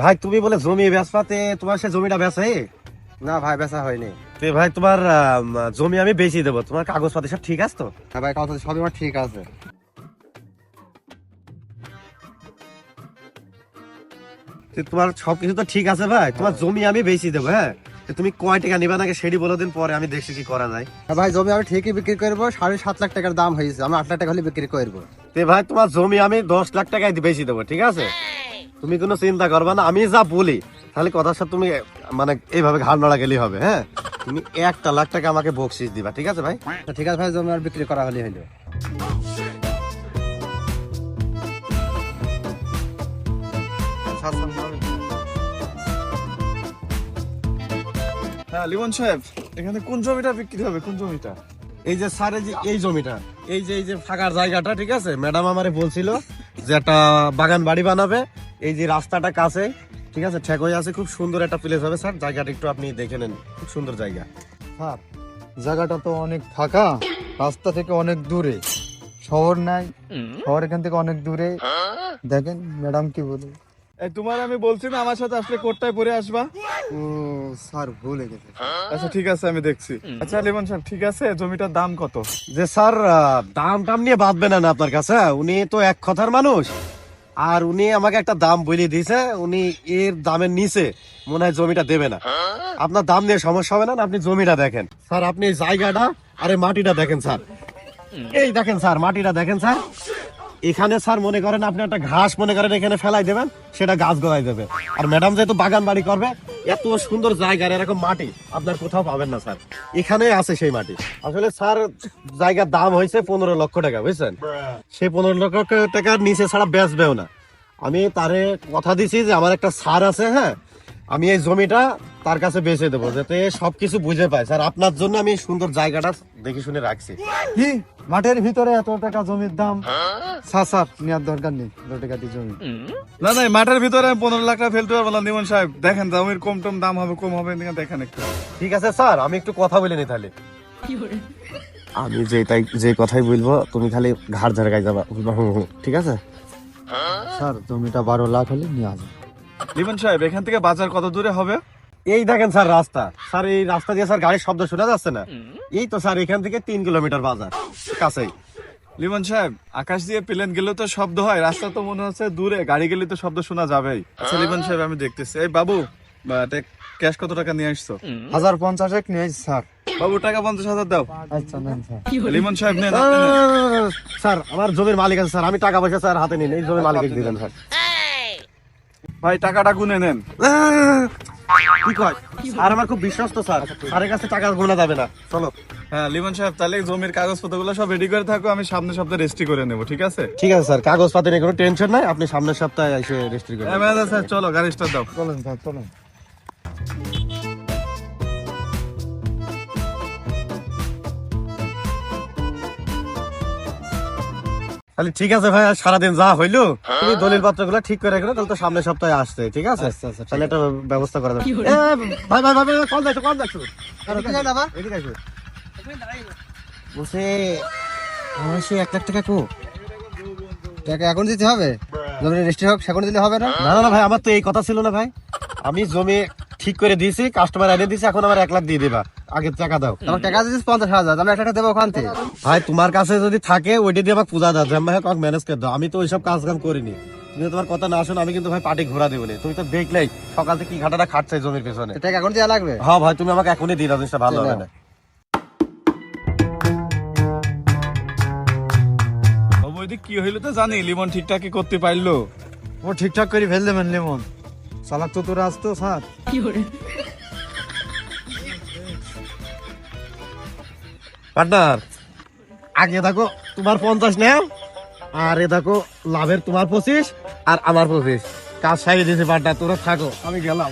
ভাই তুমি বলে জমি বেচপাতে তোমার সে জমিটা বেচে? না ভাই বেচা হয়নি। তে ভাই তোমার আম, জমি আমি বেচি দেবো। তোমার কাগজপাতি সব ঠিক আছে তো? হ্যাঁ ভাই কথা সবই আমার ঠিক আছে। তে তোমার সবকিছু তো ঠিক আছে ভাই তোমার জমি আমি বেচি দেবো হ্যাঁ? তে তুমি কয় টাকা নিবা নাকি সেটি বলে দিন পরে আমি দেখছি কি করা যায়। হ্যাঁ ভাই জমি আমি ঠিকই বিক্রি করব সাড়ে সাত লাখ টাকার দাম হয়েছে আমি আট লাখ টাকা হলে বিক্রি করব। তে ভাই তোমার জমি আমি দশ লাখ টাকায় বেশি দেবো ঠিক আছে? তুমি কোনো চিন্তা করবে না আমি যা বলি তাহলে কথার সাথে তুমি মানে এইভাবে ঘাড় নড়া গেলেই হবে হ্যাঁ? তুমি একটা লাখ টাকা আমাকে বকশিস দিবা ঠিক আছে ভাই? ঠিক আছে ভাই জমি আর বিক্রি করা হলে। হইল হ্যাঁ লিমন সাহেব এখানে কোন জমিটা বিক্রি হবে? কোন জমিটা? এই যে স্যার যে এই জমিটা এই যে এই যে ফাঁকার জায়গাটা ঠিক আছে? ম্যাডাম আমারে বলছিল যে একটা বাগান বাড়ি বানাবে এই যে রাস্তাটা কাছে ঠিক আছে ঠেক হয়ে আছে খুব সুন্দর একটা প্লেস হবে স্যার। জায়গাটা একটু আপনি দেখে নেন খুব সুন্দর জায়গা। স্যার জায়গাটা তো অনেক ফাঁকা রাস্তা থেকে অনেক দূরে। শহর নাই শহর এখান থেকে অনেক দূরে। দেখেন ম্যাডাম কি বলে। এই তোমার আমি বলছি না আমার সাথে আসলে কোটটায় পরে আসবা। ও স্যার ভুলে গেছে। আচ্ছা ঠিক আছে আমি দেখছি। আচ্ছা লিমন সাহেব ঠিক আছে জমিটার দাম কত? যে স্যার আহ, দাম টাম নিয়ে বাঁধবে না আপনার কাছে হ্যাঁ? উনি তো এক কথার মানুষ। আর উনি আমাকে একটা দাম বলে দিয়েছে, উনি এর দামের নিচে মনে হয় জমিটা দেবে না। আপনার দাম নিয়ে সমস্যা হবে না, আপনি জমিটা দেখেন। স্যার, আপনি জায়গাটা আর মাটিটা দেখেন, স্যার। এই দেখেন, স্যার, মাটিটা দেখেন, স্যার। এখানে স্যার মনে করেন আপনি একটা ঘাস মনে করেন এখানে ফেলাই দেবেন, সেটা গাছ গড়াই দেবে। আর ম্যাডাম যেহেতু বাগান বাড়ি করবে, এত সুন্দর জায়গার, এরকম মাটি আপনার কোথাও পাবেন না, স্যার। এখানে আছে সেই মাটি। আসলে স্যার, জায়গার দাম হয়েছে পনেরো লক্ষ টাকা, বুঝছেন? সেই পনেরো লক্ষ টাকার নিচে ছাড়া বেচবেও না। আমি তারে কথা দিছি যে আমার একটা সার আছে হ্যাঁ? আমি এই জমিটা তার কাছে বেচে দেবো, যাতে সবকিছু বুঝে পায়। স্যার, আপনার জন্য আমি সুন্দর জায়গাটা দেখে শুনে রাখছি। কি? মাঠের ভিতরে এত টাকা জমির দাম? স্যার স্যার নেওয়ার দরকার নেই। দু টাকা দিয়ে জমি। না না মাঠের ভিতরে আমি পনেরো লাখ টাকা ফেলতে পারব না লিমন সাহেব দেখেন জমির কম টম দাম হবে কম হবে এদিকে দেখেন একটু। ঠিক আছে স্যার আমি একটু কথা বলে নি তাহলে। আমি যে তাই যে কথাই বলব তুমি খালি ঘাড় ঝাড় গাই যাবা। বলবা হুম হুম, ঠিক আছে? স্যার জমিটা বারো লাখ হলে নিয়ে আসবে লিমন সাহেব এখান থেকে বাজার কত দূরে হবে? এই দেখেন স্যার রাস্তা। স্যার এই রাস্তা দিয়ে স্যার গাড়ির শব্দ শোনা যাচ্ছে না। এই তো স্যার এখান থেকে তিন কিলোমিটার বাজার কাছেই। লিমন সাহেব আকাশ দিয়ে প্লেন গেলে তো শব্দ হয়। রাস্তা তো মনে হচ্ছে দূরে গাড়ি গেলে তো শব্দ শোনা যাবেই। আচ্ছা লিমন সাহেব আমি দেখতেছি। এই বাবু ক্যাশ কত টাকা নিয়ে আসছো? হাজার পঞ্চাশ এক নিয়ে আসছি, স্যার। বাবু টাকা পঞ্চাশ হাজার দাও। আচ্ছা নেন স্যার। লিমন সাহেব নেন নেন। স্যার আমার জমির মালিক আছে স্যার। আমি টাকা পয়সা স্যার হাতে নিন এই জমির মালিক দিবেন স্যার। ভাই টাকাটা গুনে নেন। কি কয়? আর আমার খুব বিশ্বস্ত স্যার। স্যারের কাছে টাকা গোনা যাবে না। চলো। হ্যাঁ লিমন সাহেব তাহলে জমির কাগজপত্রগুলো সব রেডি করে থাকো আমি সামনের সপ্তাহে রেজিস্ট্রি করে নেব ঠিক আছে? ঠিক আছে স্যার। কাগজপত্র নিয়ে কোনো টেনশন নাই আপনি সামনের সপ্তাহে এসে রেজিস্ট্রি করে হ্যাঁ, স্যার চলো গাড়ি স্টার্ট দাও। চলেন স্যার চলেন। তাহলে ঠিক আছে ভাই সারাদিন যা হইল তুমি দলিল পত্রগুলো ঠিক করে রাখো তাহলে তো সামনের সপ্তাহে আসছে ঠিক আছে? আচ্ছা, আচ্ছা, তাহলে একটা ব্যবস্থা করা যাবে ভাই ভাই ভাই কল দেখো কল দেখো এদিকে বসে আমার সে এক লাখ টাকা কো? টাকা এখন দিতে হবে? জমি রেজিস্ট্রি হোক সেখন দিলে হবে না না না ভাই আমার তো এই কথা ছিল না ভাই। আমি জমি ঠিক করে দিয়েছি কাস্টমার এনে দিয়েছি এখন আমার এক লাখ দিয়ে দিবা। আগে টাকা দাও। আমার টাকা দিচ্ছিস পঞ্চাশ হাজার আমি এক টাকা দেবো ওখান থেকে। ভাই তোমার কাছে যদি থাকে ওইটা দিয়ে আমাকে পূজা দাও। ভাই কাউকে ম্যানেজ করে দাও। আমি তো ওইসব কাজ কাম করিনি। তুমি তোমার কথা না শোনো আমি কিন্তু ভাই পার্টি ঘোরা দেবো তুমি তো দেখলেই সকাল থেকে কি ঘাটাটা খাটছে জমির পেছনে। টাকা এখন দেওয়া লাগবে? হ্যাঁ ভাই তুমি আমাকে এখনই দিয়ে দাও জিনিসটা ভালো হবে না। কি হইল তো জানি? লিমন ঠিকঠাক করতে পারল। ও ঠিকঠাক করে ফেল দেবেন লেমন চালাক তো তোরা আসতো সাত পার্টনার। আগে দেখো তোমার পঞ্চাশ নেও আর এ দেখো লাভের তোমার পঁচিশ আর আমার পঁচিশ। কাজ সাইড দিয়েছে পার্টনার তোরা থাকো। আমি গেলাম।